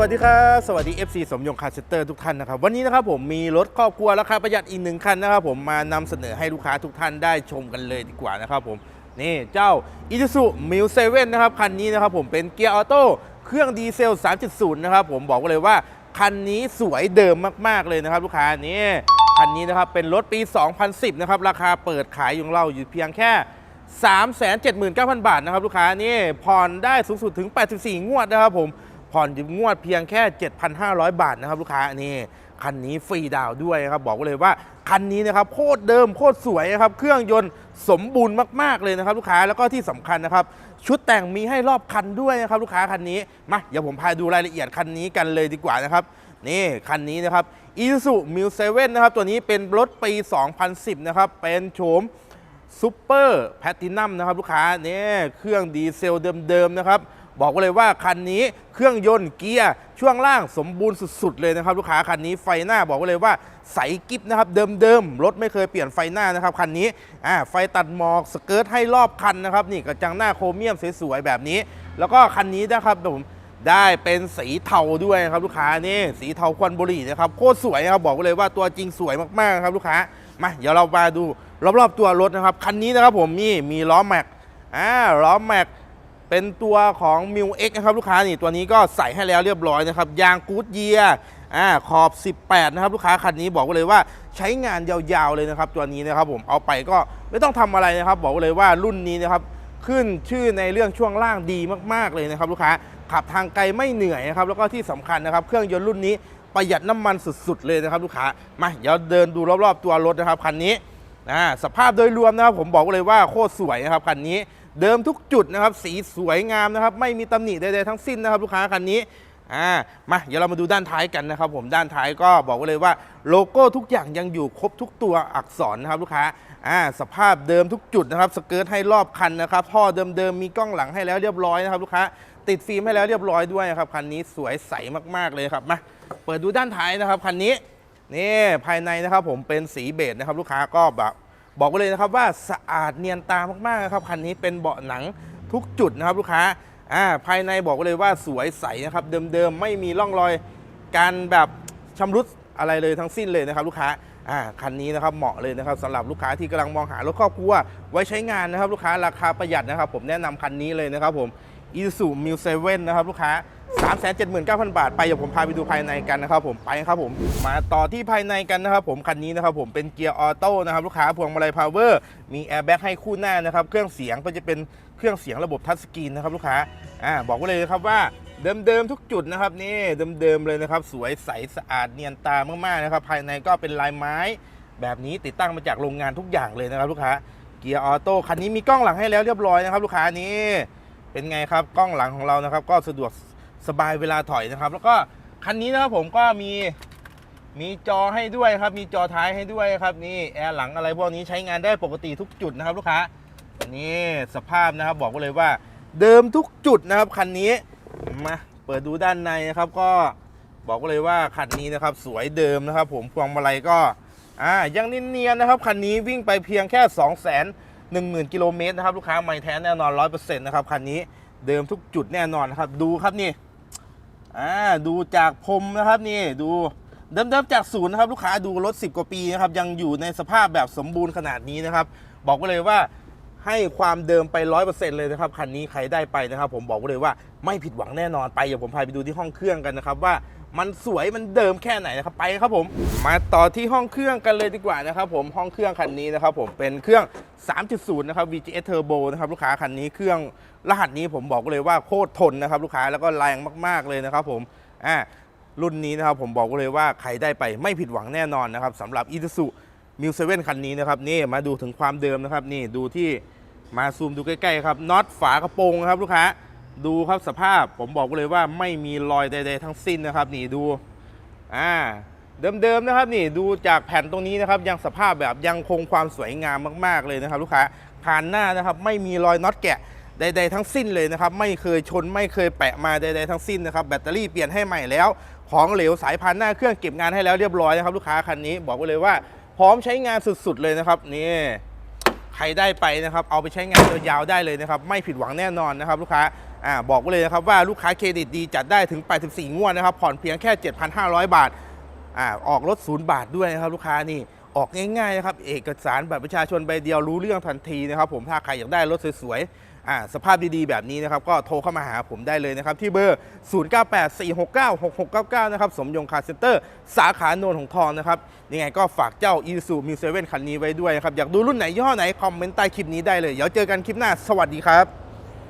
วัสดีครับ สวัสดี FC สมยงคาร์เซเตอร์ทุกท่านนะครับ วันนี้นะครับผมมีรถครอบครัวราคาประหยัดอีกหนึ่งคันนะครับผมมานำเสนอให้ลูกค้าทุกท่านได้ชมกันเลยดีกว่านะครับผม นี่เจ้า i s u z u m i l 7นะครับ คันนี้นะครับผมเป็นเกียร์ออโต้เครื่องดีเซล 3.0 นะครับผมบอกเลยว่า คันนี้สวยเดิมมาก ๆ เลยนะครับ ลูกค้านี่คันนี้นะครับเป็นรถปี 2010 นะครับราคาเปิดขายของเราอยู่เพียงแค่379,000 บาทนะครับลูกค้านี่ผ่อนได้สูงสุดถึง 84 งวดนะครับผม ผ่อนงวดเพียงแค่ 7,500 บาทนะครับลูกค้านี่คันนี้ฟรีดาวด้วยนะครับบอกเลยว่าคันนี้นะครับโคตรเดิมโคตรสวยนะครับเครื่องยนต์สมบูรณ์มากๆเลยนะครับ ลูกค้าแล้วก็ที่สำคัญนะครับ ชุดแต่งมีให้รอบคันด้วยนะครับ ลูกค้าคันนี้มาเดี๋ยวผมพาดูรายละเอียดคันนี้กันเลยดีกว่านะครับนี่คันนี้นะครับ Isuzu m i l 7นะครับตัวนี้เป็นรถปี 2010 นะครับ เป็นโฉมซูเปอร์แพตตินัมนะครับ ลูกค้านี่เครื่องดีเซลเดิมๆนะครับ บอกเลยว่าคันนี้เครื่องยนต์เกียร์ช่วงล่างสมบูรณ์สุด ๆ เลยนะครับลูกค้าคันนี้ไฟหน้าบอกเลยว่าใสกิฟนะครับเดิมๆรถไม่เคยเปลี่ยนไฟหน้านะครับคันนี้อ่าไฟตัดหมอกสเกิร์ตให้รอบคันนะครับนี่กระจังหน้าโครเมียมสวยๆแบบนี้ แล้วก็คันนี้นะครับผมได้เป็นสีเทาด้วยครับลูกค้านี่สีเทาควันบุหรี่นะครับโคตรสวยนะครับบอกเลยว่าตัวจริงสวยมากๆครับลูกค้ามาเดี๋ยวเรามาดูรอบๆตัวรถนะครับคันนี้นะครับผมนี่มีล้อแม็กอ่าล้อแม็ก เป็นตัวของ m ิ X นะครับลูกค้านี่ตัวนี้ก็ใส่ให้แล้วเรียบร้อยนะครับยางกูดเยียอ่าขอบ 18 นะครับลูกค้าคันนี้บอกไว้เลยว่าใช้งานยาวๆเลยนะครับ ตัวนี้นะครับผมเอาไปก็ไม่ต้องทำอะไรนะครับ บอกไว้เลยว่ารุ่นนี้นะครับขึ้นชื่อในเรื่องช่วงล่างดีมากๆเลยนะครับ ลูกค้าขับทางไกลไม่เหนื่อยนะครับแล้วก็ที่สำคัญนะครับ เครื่องยนต์รุ่นนี้ประหยัดน้ำมันสุดๆเลยนะครับ ลูกค้ามาเดี๋ยวเดินดูรอบๆตัวรถนะครับคันนี้ อ่าสภาพโดยรวมนะครับผมบอกเลยว่าโคตรสวยนะครับคันนี้เดิมทุกจุดนะครับ สีสวยงามนะครับ ไม่มีตำหนิใดๆทั้งสิ้นนะครับลูกค้าคันนี้อ่ามาเดี๋ยวเรามาดูด้านท้ายกันนะครับ ผมด้านท้ายก็บอกไว้เลยว่าโลโก้ทุกอย่างยังอยู่ครบทุกตัวอักษรนะครับลูกค้าอ่าสภาพเดิมทุกจุดนะครับสเกิร์ตให้รอบคันนะครับท่อเดิมๆมีกล้องหลังให้แล้วเรียบร้อยนะครับลูกค้าติดฟิล์มให้แล้วเรียบร้อยด้วยครับคันนี้สวยใสมากๆเลยครับมาเปิดดูด้านท้ายนะครับคันนี้ นี่ภายในนะครับผมเป็นสีเบจนะครับลูกค้าก็แบบบอกไว้เลยนะครับว่าสะอาดเนียนตามากๆนะครับคันนี้เป็นเบาะหนังทุกจุดนะครับลูกค้าอ่าภายในบอกไว้เลยว่าสวยใสนะครับเดิมๆไม่มีร่องรอยการแบบชำรุดอะไรเลยทั้งสิ้นเลยนะครับลูกค้าอ่าคันนี้นะครับเหมาะเลยนะครับสำหรับลูกค้าที่กำลังมองหารถครอบครัวไว้ใช้งานนะครับลูกค้าราคาประหยัดนะครับ ผมแนะนำคันนี้เลยนะครับผม i s u m i l 7นะครับลูกค้า 379,000 บาท ไปเดี๋ยวผมพาไปดูภายในกันนะครับผมไปครับผมมาต่อที่ภายในกันนะครับผมคันนี้นะครับผมเป็นเกียร์ออโต้นะครับลูกค้าพวงมาลัยพาวเวอร์มีแอร์แบ็กให้คู่หน้านะครับเครื่องเสียงก็จะเป็นเครื่องเสียงระบบทัชสกรีนนะครับลูกค้าอ่าบอกไว้เลยนะครับว่าเดิมๆทุกจุดนะครับนี่เดิมๆเลยนะครับสวยใสสะอาดเนียนตามากๆนะครับภายในก็เป็นลายไม้ แบบนี้ติดตั้งมาจากโรงงานทุกอย่างเลยนะครับลูกค้าเกียร์ออโต้คันนี้มีกล้องหลังให้แล้วเรียบร้อยนะครับลูกค้านี่เป็นไงครับกล้องหลังของเรานะครับ ก็สะดวก สบายเวลาถอยนะครับ แล้วก็คันนี้นะครับผมก็มีมีจอให้ด้วยครับ มีจอท้ายให้ด้วยครับนี่แอร์หลังอะไรพวกนี้ใช้งานได้ปกติทุกจุดนะครับลูกค้านี่สภาพนะครับบอกไว้เลยว่า เดิมทุกจุดนะครับคันนี้มาเปิดดูด้านในนะครับ ก็บอกไว้เลยว่าคันนี้นะครับ สวยเดิมนะครับ ผมพวงมาลัยก็อ่ายังเนียนๆนะครับคันนี้วิ่งไปเพียงแค่2 1 0 0 0 0กิโลเมตรนะครับลูกค้าไม่แท้แน่นอน100%นะครับคันนี้เดิมทุกจุดแน่นอนนะครับ ดูครับนี่ อ่าดูจากพรมนะครับนี่ดูเดิมๆจากศูนย์นะครับลูกค้าดูรถ 10 กว่าปีนะครับยังอยู่ในสภาพแบบสมบูรณ์ขนาดนี้นะครับ บอกไว้เลยว่าให้ความเดิมไป 100%เลยนะครับคันนี้ใครได้ไปนะครับ ผมบอกไว้เลยว่าไม่ผิดหวังแน่นอนไปเดี๋ยวผมพาไปดูที่ห้องเครื่องกันนะครับว่า มันสวยมันเดิมแค่ไหนนะครับไปครับผม มาต่อที่ห้องเครื่องกันเลยดีกว่านะครับผมห้องเครื่องคันนี้นะครับผมเป็นเครื่อง 3.0 นะครับ VGS Turbo นะครับลูกค้าคันนี้เครื่องรหัสนี้ผมบอกเลยว่าโคตรทนนะครับลูกค้าแล้วก็แรงมาก ๆเลยนะครับผมอ่ารุ่นนี้นะครับผมบอกเลยว่าใครได้ไปไม่ผิดหวังแน่นอนนะครับสำหรับ Isuzu m i l 7คันนี้นะครับนี่มาดูถึงความเดิมนะครับนี่ดูที่มาซูมดูใกล้ๆครับน็อตฝากระโปรงครับลูกค้า ดูครับสภาพผมบอกเลยว่าไม่มีรอยใดๆทั้งสิ้นนะครับ นี่ดูอ่าเดิมๆนะครับนี่ดูจากแผ่นตรงนี้นะครับ ยังสภาพแบบยังคงความสวยงามมากๆเลยนะครับ ลูกค้าผ่านหน้านะครับ ไม่มีรอยน็อตแกะใดๆทั้งสิ้นเลยนะครับ ไม่เคยชนไม่เคยแปะมาใดๆทั้งสิ้นนะครับแบตเตอรี่เปลี่ยนให้ใหม่แล้ว ของเหลวสายพานหน้าเครื่องเก็บงานให้แล้วเรียบร้อยนะครับ ลูกค้าคันนี้บอกไว้เลยว่า พร้อมใช้งานสุดๆเลยนะครับนี่ใครได้ไปนะครับ เอาไปใช้งานยาวๆได้เลยนะครับ ไม่ผิดหวังแน่นอนนะครับ ลูกค้า อ่าบอกไว้เลยนะครับว่าลูกค้าเครดิตดีจัดได้ถึง 84 งวดนะครับ ผ่อนเพียงแค่ 7,500 บาทอ่าออกรถศูนย์บาทด้วยนะครับ ลูกค้านี่ออกง่ายๆนะครับ เอกสารบัตรประชาชนใบเดียวรู้เรื่องทันทีนะครับ ผมถ้าใครอยากได้รถสวยๆอ่าสภาพดีๆแบบนี้นะครับ ก็โทรเข้ามาหาผมได้เลยนะครับ ที่เบอร์ 0984696699 นะครับ สมยงคาร์เซ็นเตอร์ สาขาโนนของทองนะครับยังไงก็ฝากเจ้า i s u m 7คันนี้ไว้ด้วยนะครับ อยากดูรุ่นไหนย่ห้อไหนคอมเมนต์ใต้คลิปนี้ได้เลยเดี๋ยวเจอกันคลิปหน้าสวัสดีครับ